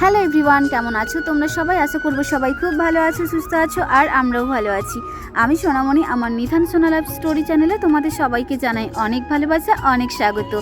Hello everyone কেমন আছো? তোমরা সবাই আশা করব সবাই খুব ভালো আছো, সুস্থ আছো, আর আমরাও ভালো আছি। আমি সোনামণি, আমার নিধান সোনা লাভ স্টোরি চ্যানেলে তোমাদের সবাইকে জানাই অনেক ভালোবাসা, অনেক স্বাগত।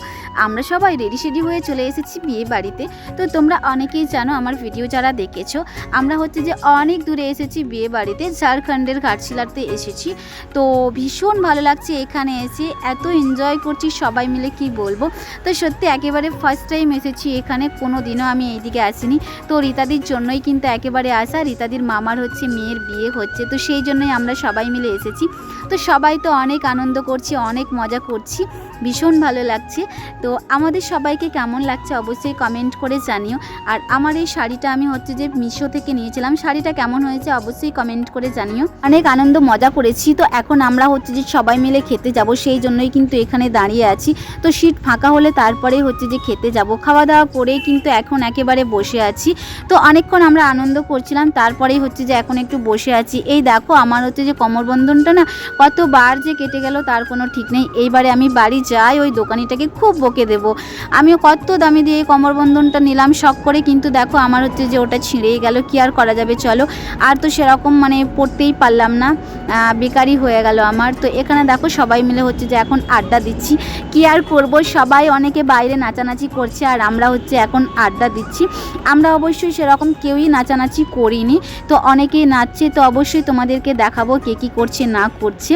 আমরা সবাই রেডি সেডি হয়ে চলে এসেছি বিয়ে বাড়িতে। তো তোমরা অনেকেই জানো আমার ভিডিও যারা দেখেছ, আমরা হচ্ছে যে অনেক দূরে এসেছি বিয়ে বাড়িতে, ঝাড়খণ্ডের ঘাটশিলাতে এসেছি। তো ভীষণ ভালো লাগছে এখানে এসে, এত এনজয় করছি সবাই মিলে কি বলব? তো সত্যি একেবারে ফার্স্ট টাইম এসেছি এখানে কোনো দিনও আমি এইদিকে আসিনি। তো রীতাদির জন্যই কিন্তু একেবারে আসা রীতাদির মামার হচ্ছে মেয়ের বিয়ে হচ্ছে, তো সেই জন্যই আমরা সবাই মিলে এসেছি। তো সবাই তো অনেক আনন্দ করছি, অনেক মজা করছি, ভীষণ ভালো লাগছে। তো আমাদের সবাইকে কেমন লাগছে অবশ্যই কমেন্ট করে জানিও। আর আমার এই শাড়িটা আমি হচ্ছে যে মিশো থেকে নিয়েছিলাম, শাড়িটা কেমন হয়েছে অবশ্যই কমেন্ট করে জানিও। অনেক আনন্দ, মজা করেছি, তো এখন আমরা হচ্ছে যে সবাই মিলে খেতে যাব, সেই জন্যই কিন্তু এখানে দাঁড়িয়ে আছি। তো সিট ফাঁকা হলে তারপরে হচ্ছে যে খেতে যাব। খাওয়া দাওয়া করে কিন্তু এখন একেবারে বসে আছি। তো অনেকক্ষণ আমরা আনন্দ করছিলাম, তারপরেই হচ্ছে যে এখন একটু বসে আছি। এই দেখো আমার হচ্ছে যে কোমরবন্ধনটা না কতবার যে কেটে গেল, তার কোনো ঠিক নেই। এইবারে আমি বাড়ি যাই, ওই দোকানিটাকে খুব বকে দেব। আমিও কত দামি দিয়ে এই কোমরবন্ধনটা নিলাম, শখ করে। কিন্তু দেখো আমার হচ্ছে যে ওটা ছিঁড়েই গেল, কি আর করা যাবে চলো। আর তো সেরকম মানে পড়তেই পারলাম না বেকারই হয়ে গেল আমার। তো এখানে দেখো সবাই মিলে হচ্ছে যে এখন আড্ডা দিচ্ছি। কি আর করব? সবাই অনেকে বাইরে নাচানাচি করছে, আর আমরা হচ্ছে এখন আড্ডা দিচ্ছি। আমরা অবশ্যই সেরকম কেউই নাচানাচি করিনি। তো অনেকেই নাচছে, তো অবশ্যই তোমাদেরকে দেখাবো কে কী করছে, না করছে।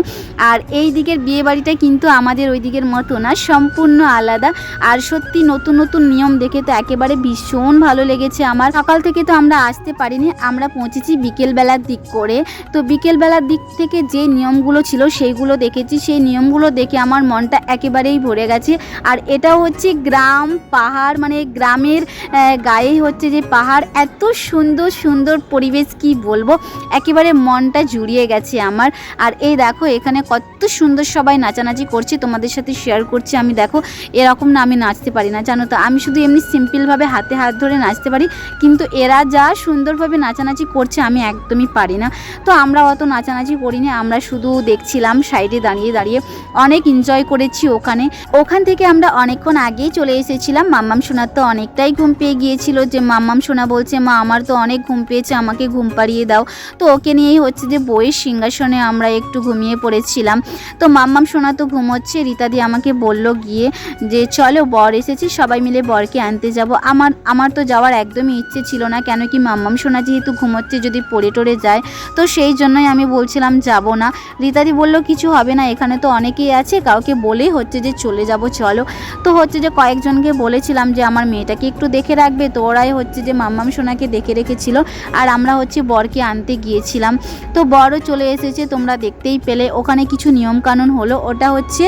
আর এই দিকের বিয়ে বাড়িটা কিন্তু আমাদের ওই দিকের মতো না, সম্পূর্ণ আলাদা। আর সত্যি নতুন নতুন নিয়ম দেখে তো একেবারে ভীষণ ভালো লেগেছে আমার। সকাল থেকে তো আমরা আসতে পারিনি, আমরা পৌঁছেছি বিকেলবেলার দিক করে। তো বিকেলবেলার দিক থেকে যে নিয়মগুলো ছিল সেইগুলো দেখেছি, সেই নিয়মগুলো দেখে আমার মনটা একেবারেই ভরে গেছে। আর এটাও হচ্ছে গ্রাম, পাহাড় মানে গ্রামের গায়ে হচ্ছে যে পাহাড় এত সুন্দর সুন্দর পরিবেশ, কি বলব? একেবারে মনটা জুড়িয়ে গেছে আমার। আর এই দেখো, এখানে কত সুন্দর সবাই নাচানাচি করছে, তোমাদের সাথে শেয়ার করছি আমি। দেখো, এরকম না আমি নাচতে পারি না, জানো তো? আমি শুধু এমনি সিম্পলভাবে হাতে হাত ধরে নাচতে পারি, কিন্তু এরা যা সুন্দরভাবে নাচানাচি করছে আমি একদমই পারি না। তো আমরা অত নাচানাচি করিনি, আমরা শুধু দেখছিলাম, সাইডে দাঁড়িয়ে দাঁড়িয়ে অনেক এনজয় করেছি ওখানে। ওখান থেকে আমরা অনেকক্ষণ আগেই চলে এসেছিলাম। মাম্মাম সোনার তো অনেকটাই ঘুম পেয়ে গিয়েছিল যে মাম্মাম সোনা বলছে, মা, আমার তো অনেক ঘুম পেয়েছে, আমাকে ঘুম পাড়িয়ে দাও। তো ওকে নিয়েই হচ্ছে যে বইয়ের সিংহাসনে আমরা একটু ঘুমিয়ে পড়েছিলাম। তো মাম্মাম সোনা তো ঘুমোচ্ছে রীতাদি আমাকে বলল গিয়ে যে, চলো, বর এসেছি, সবাই মিলে বরকে আনতে যাব। আমার আমার তো যাওয়ার একদমই ইচ্ছে ছিল না, কেন কি মাম্মাম সোনা যেহেতু ঘুমোচ্ছে, যদি পড়ে টরে যায়, তো সেই জন্যই আমি বলছিলাম যাব না। রীতাদি বলল, কিছু হবে না, এখানে তো অনেকেই আছে, কাউকে বলেই হচ্ছে যে, চলে যাব, চলো। তো হচ্ছে যে কয়েকজনকে বলেছিলাম যে, আমার মেয়েটাকে একটু দেখে রাখবে। তো ওরাই হচ্ছে যে মাম্মাম সোনাকে দেখে রেখেছিল আর আমরা হচ্ছে বরকে আনতে গিয়েছিলাম। তো বরও চলে এসেছে, তোমরা দেখতেই পেলে। ওখানে কিছু নিয়মকানুন হলো। ওটা হচ্ছে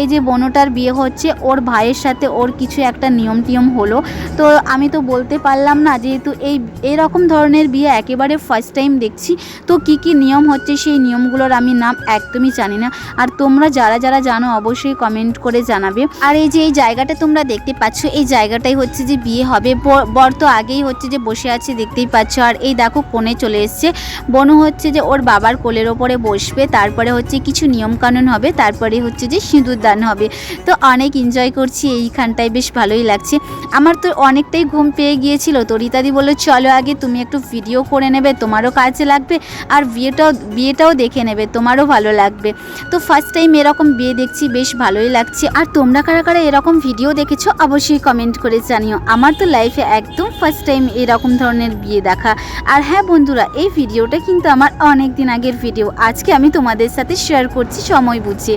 এই যে বনটার বিয়ে হচ্ছে, ওর ভাইয়ের সাথে ওর কিছু একটা নিয়ম টিয়ম হলো। তো আমি তো বলতে পারলাম না, যেহেতু এই, এরকম ধরনের বিয়ে একেবারে ফার্স্ট টাইম দেখছি। তো কি কি নিয়ম হচ্ছে সেই নিয়মগুলোর আমি নাম একদমই জানি না। আর তোমরা যারা যারা জানো, অবশ্যই কমেন্ট করে জানাবে। আর এই যে এই জায়গাটা তোমরা দেখতে পাচ্ছ, এই জায়গাটাই হচ্ছে যে বিয়ে হবে। বর তো আগেই হচ্ছে যে বসে আছে, দেখতেই পাচ্ছ। আর এই দেখো কোণে চলে এসছে। বনু হচ্ছে যে ওর বাবার কোলের ওপরে বসবে, তারপরে হচ্ছে কিছু নিয়মকানুন হবে, তারপরে হচ্ছে যে সিঁদুর দান হবে। তো অনেক এনজয় করছি, এইখানটায় বেশ ভালোই লাগছে। আমার তো অনেকটাই ঘুম পেয়ে গিয়েছিল। তো রীতাদি বলল, চলো আগে তুমি একটু ভিডিও করে নেবে, তোমারও কাজে লাগবে, আর বিয়েটাও বিয়েটাও দেখে নেবে, তোমারও ভালো লাগবে। তো ফার্স্ট টাইম এরকম বিয়ে দেখছি, বেশ ভালোই লাগছে। আর তোমরা কারা কারা এরকম ভিডিও দেখেছ, অবশ্যই কমেন্ট করে জানিও। আমার তো লাইফে একদম ফার্স্ট টাইম এরকম ধরনের বিয়ে দেখা। আর হ্যাঁ বন্ধুরা, এই ভিডিওটা কিন্তু আমার অনেক দিন আগের ভিডিও। আজকে আমি তোমাদের সাথে শেয়ার করছি সময় বুঝে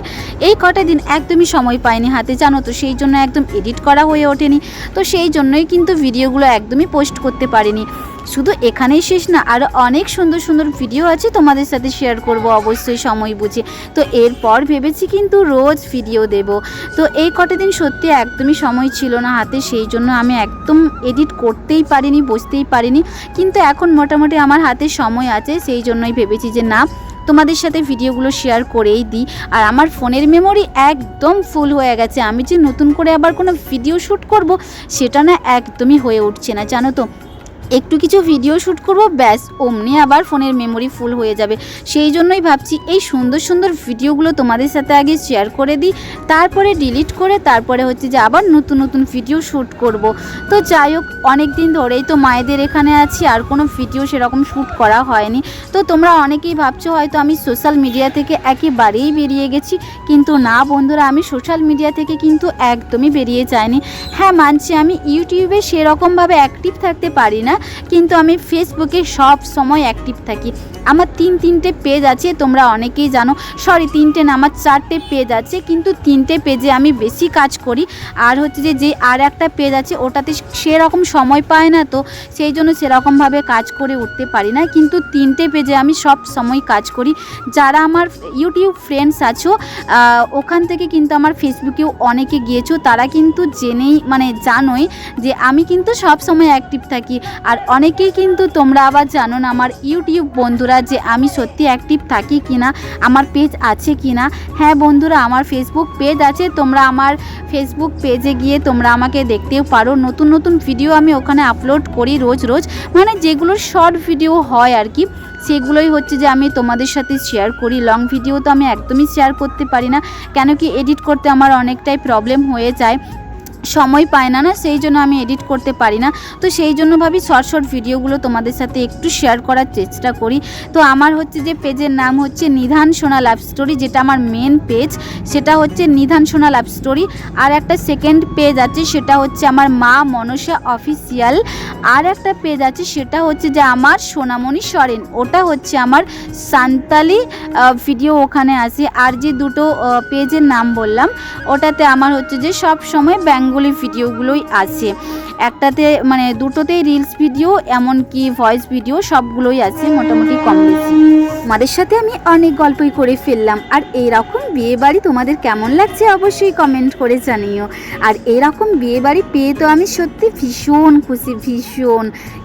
এই কটা দিন একদমই সময় পাইনি হাতে, জানো তো? সেই জন্য একদম এডিট করা হয়ে ওঠেনি। তো সেই জন্যই কিন্তু ভিডিওগুলো একদমই পোস্ট করতে পারিনি। শুধু এখানেই শেষ না আরও অনেক সুন্দর সুন্দর ভিডিও আছে তোমাদের সাথে শেয়ার করব, অবশ্যই সময় বুঝে। তো এরপর ভেবেছি কিন্তু রোজ ভিডিও দেব। তো এই কটা দিন সত্যি একদমই সময় ছিল না হাতে, সেই জন্য আমি একদম এডিট করতেই পারিনি বসতেই পারিনি। কিন্তু এখন মোটামুটি আমার হাতে সময় আছে, সেই জন্যই ভেবেছি যে না, তোমাদের সাথে ভিডিওগুলো শেয়ার করেই দিই। আর আমার ফোনের মেমোরি একদম ফুল হয়ে গেছে। আমি যে নতুন করে আবার কোনো ভিডিও শ্যুট করব, সেটা না একদমই হয়ে উঠছে না, জানো তো? একটু কিছু ভিডিও শ্যুট করব, ব্যাস, অমনি আবার ফোনের মেমোরি ফুল হয়ে যাবে। সেই জন্যই ভাবছি এই সুন্দর সুন্দর ভিডিওগুলো তোমাদের সাথে আগে শেয়ার করে দিই, তারপরে ডিলিট করে তারপরে হচ্ছে যে আবার নতুন নতুন ভিডিও শ্যুট করব। তো যাই হোক অনেক দিন ধরেই তো মায়েদের এখানে আছি, আর কোনো ভিডিও সেরকম শ্যুট করা হয়নি। তো তোমরা অনেকেই ভাবছ হয়তো আমি সোশ্যাল মিডিয়া থেকে একেবারেই বেরিয়ে গেছি, কিন্তু না বন্ধুরা, আমি সোশ্যাল মিডিয়া থেকে কিন্তু একদমই বেরিয়ে যাইনি। হ্যাঁ মানছি আমি ইউটিউবে সেরকমভাবে অ্যাক্টিভ থাকতে পারি না কিন্তু আমি ফেসবুকে সব সময় অ্যাক্টিভ থাকি। আমার তিন তিনটে পেজ আছে, তোমরা অনেকেই জানো। সরি তিনটে না, আমার চারটে পেজ আছে, কিন্তু তিনটে পেজে আমি বেশি কাজ করি। আর হচ্ছে যে যে আর একটা পেজ আছে, ওটাতে সেরকম সময় পায় না তো, সেই জন্য সেরকমভাবে কাজ করে উঠতে পারি না। কিন্তু তিনটে পেজে আমি সব সময় কাজ করি। যারা আমার ইউটিউব ফ্রেন্ডস আছো ওখান থেকে কিন্তু আমার ফেসবুকেও অনেকে গিয়েছো, তারা কিন্তু জেনেই মানে জানোই যে আমি কিন্তু সব সময় অ্যাক্টিভ থাকি। আর অনেকেই কিন্তু তোমরা আবার জানো না আমার ইউটিউব বন্ধুরা যে আমি সত্যি অ্যাক্টিভ থাকি কি না আমার পেজ আছে কি না হ্যাঁ বন্ধুরা, আমার ফেসবুক পেজ আছে, তোমরা আমার ফেসবুক পেজে গিয়ে তোমরা আমাকে দেখতেও পারো। নতুন নতুন ভিডিও আমি ওখানে আপলোড করি রোজ রোজ। মানে যেগুলো শর্ট ভিডিও হয় আর কি, সেগুলোই হচ্ছে যে আমি তোমাদের সাথে শেয়ার করি। লং ভিডিও তো আমি একদমই শেয়ার করতে পারি না, কেন কি এডিট করতে আমার অনেকটাই প্রবলেম হয়ে যায়। সময় পায় না না, সেই জন্য আমি এডিট করতে পারি না। তো সেই জন্য ভাবি শর্ট শর্ট ভিডিওগুলো তোমাদের সাথে একটু শেয়ার করার চেষ্টা করি। তো আমার হচ্ছে যে পেজের নাম হচ্ছে নিধান সোনা লাভ স্টোরি যেটা আমার মেন পেজ সেটা হচ্ছে নিধান সোনা লাভ স্টোরি আর একটা সেকেন্ড পেজ আছে, সেটা হচ্ছে আমার মা মনসা অফিসিয়াল আর একটা পেজ আছে, সেটা হচ্ছে যে আমার সোনামণি সরেন। ওটা হচ্ছে আমার সান্তালি ভিডিও ওখানে আছে। আর যে দুটো পেজের নাম বললাম, ওটাতে আমার হচ্ছে যে সব সময় বেঙ্গলি ভিডিওগুলোই আছে। একটাতে মানে দুটোতেই রিলস ভিডিও এমনকি ভয়েস ভিডিও সবগুলোই আছে মোটামুটি কম বেশি। তোমাদের সাথে আমি অনেক গল্পই করে ফেললাম। আর এইরকম বিয়ে বাড়ি তোমাদের কেমন লাগছে অবশ্যই কমেন্ট করে জানিও। আর এরকম বিয়ে বাড়ি পেয়ে তো আমি সত্যি ভীষণ খুশি, ভীষণ।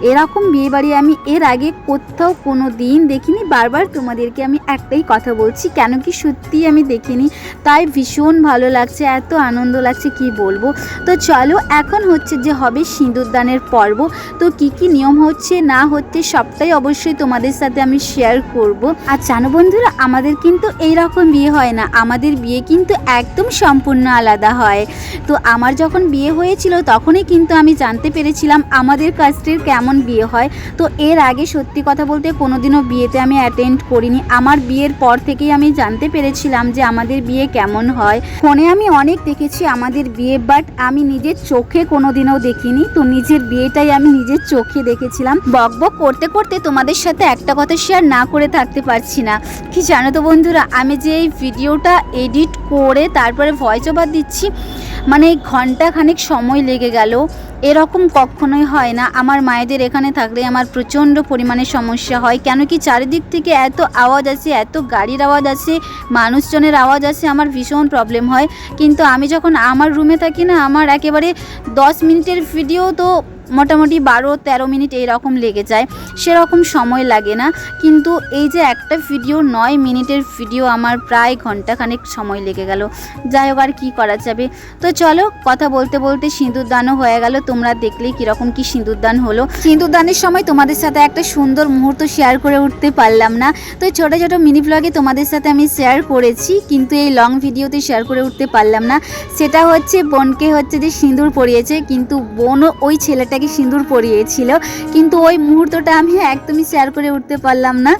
এরকম বিয়ে বাড়ি আমি এর আগে কোথাও কোনো দিন দেখিনি। বারবার তোমাদেরকে আমি একটাই কথা বলছি, কেন কি সত্যিই আমি দেখিনি। তাই ভীষণ ভালো লাগছে, এত আনন্দ লাগছে, কি বলব? তো চলো, এখন হচ্ছে যে হবে সিঁদুরদানের পর্ব। তো কি কি নিয়ম হচ্ছে, না হচ্ছে, সবটাই অবশ্যই তোমাদের সাথে আমি শেয়ার করব। আর জানো বন্ধুরা, আমাদের কিন্তু এই রকম বিয়ে হয় না। আমাদের বিয়ে কিন্তু একদম সম্পূর্ণ আলাদা হয়। তো আমার যখন বিয়ে হয়েছিল, তখনই কিন্তু আমি জানতে পেরেছিলাম আমাদের কাস্টের কেমন বিয়ে হয়। তো এর আগে সত্যি কথা বলতে কোনোদিনও বিয়েতে আমি অ্যাটেন্ড করিনি। আমার বিয়ের পর থেকেই আমি জানতে পেরেছিলাম যে আমাদের বিয়ে কেমন হয়। ফোনে আমি অনেক দেখেছি আমাদের বিয়ে বাট আমি নিজের চোখে কোনোদিনও দেখিনি। তো নিজের বিয়েটাই আমি নিজের চোখে দেখেছিলাম। বক বক করতে করতে তোমাদের সাথে একটা কথা শেয়ার না করে থাকতে পারছি না। কি জানো তো বন্ধুরা, আমি যে এই ভিডিওটা এডিট করে তারপরে ভয়েস ওভার দিচ্ছি মানে ঘণ্টা খানিক সময় লেগে গেল। এরকম কখনোই হয় না। আমার মায়েদের এখানে থাকলে আমার প্রচণ্ড পরিমাণে সমস্যা হয়। কেন কি চারিদিক থেকে এত আওয়াজ আসে, এত গাড়ির আওয়াজ আসে, মানুষজনের আওয়াজ আসে, আমার ভীষণ প্রবলেম হয়। কিন্তু আমি যখন আমার রুমে থাকি না, আমার একেবারে দশ মিনিটের ভিডিও তো মোটামুটি বারো, তেরো মিনিট এইরকম লেগে যায়। সেরকম সময় লাগে না। কিন্তু এই যে একটা ভিডিও নয় মিনিটের ভিডিও আমার প্রায় ঘন্টাখানেক সময় লেগে গেল। যাই হোক, আর কী করা যাবে? তো চলো, কথা বলতে বলতে সিঁদুরদানও হয়ে গেল। তোমরা দেখলেই কীরকম কি সিঁদুরদান হলো। সিঁদুরদানের সময় তোমাদের সাথে একটা সুন্দর মুহূর্ত শেয়ার করে উঠতে পারলাম না। তো ছোটো ছোটো মিনি ব্লগে তোমাদের সাথে আমি শেয়ার করেছি, কিন্তু এই লং ভিডিওতে শেয়ার করে উঠতে পারলাম না। সেটা হচ্ছে, বোনকে হচ্ছে যে সিঁদুর পরিয়েছে, কিন্তু বোনও ওই ছেলেটাকে সিঁদুর পরিয়েছিল, কিন্তু ওই মুহূর্তটা আমি একদমই শেয়ার করে উঠতে পারলাম না।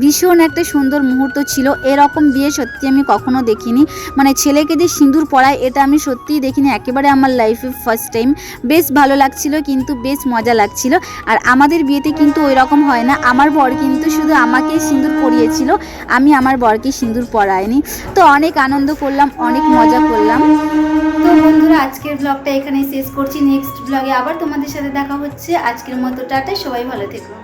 ভীষণ একটা সুন্দর মুহূর্ত ছিল, এরকম বিয়ে সত্যি আমি কখনো দেখিনি। মানে ছেলেকে যে সিঁদুর পরায়, এটা আমি সত্যিই দেখিনি, একেবারে আমার লাইফে ফার্স্ট টাইম বেশ ভালো লাগছিল, কিন্তু বেশ মজা লাগছিল। আর আমাদের বিয়েতে কিন্তু ওই রকম হয় না, আমার বর কিন্তু শুধু আমাকে সিঁদুর পরিয়েছিল, আমি আমার বরকে সিঁদুর পরাইনি। তো অনেক আনন্দ করলাম, অনেক মজা করলাম। তো বন্ধুরা, আজকের ব্লগটা এখানেই শেষ করছি। নেক্সট ব্লগে আবার তোমাদের সাথে দেখা হচ্ছে। আজকের মতো টাটা সবাই ভালো থেকো।